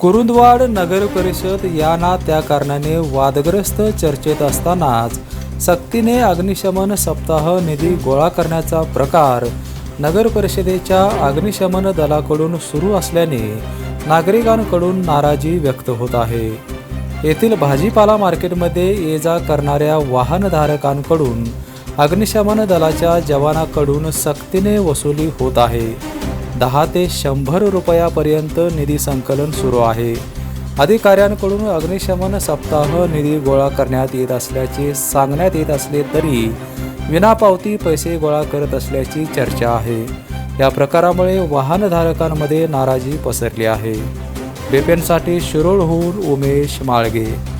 कुरुंदवाड नगर परिषद या ना त्या कारणाने वादग्रस्त चर्चेत असतानाच सक्तीने अग्निशमन सप्ताह निधी गोळा करण्याचा प्रकार नगर परिषदेच्या अग्निशमन दलाकडून सुरू असल्याने नागरिकांकडून नाराजी व्यक्त होत आहे. येथील भाजीपाला मार्केटमध्ये ये जा करणाऱ्या वाहनधारकांकडून अग्निशमन दलाच्या जवानाकडून सक्तीने वसुली होत आहे. दहा ते शंभर रुपयापर्यंत निधी संकलन सुरू आहे. अधिकाऱ्यांकडून अग्निशमन सप्ताह निधी गोळा करण्यात येत असल्याचे सांगण्यात येत असले तरी विनापावती पैसे गोळा करत असल्याची चर्चा आहे. या प्रकारामुळे वाहनधारकांमध्ये नाराजी पसरली आहे. बेपेनसाठी शिरोळहून उमेश माळगे.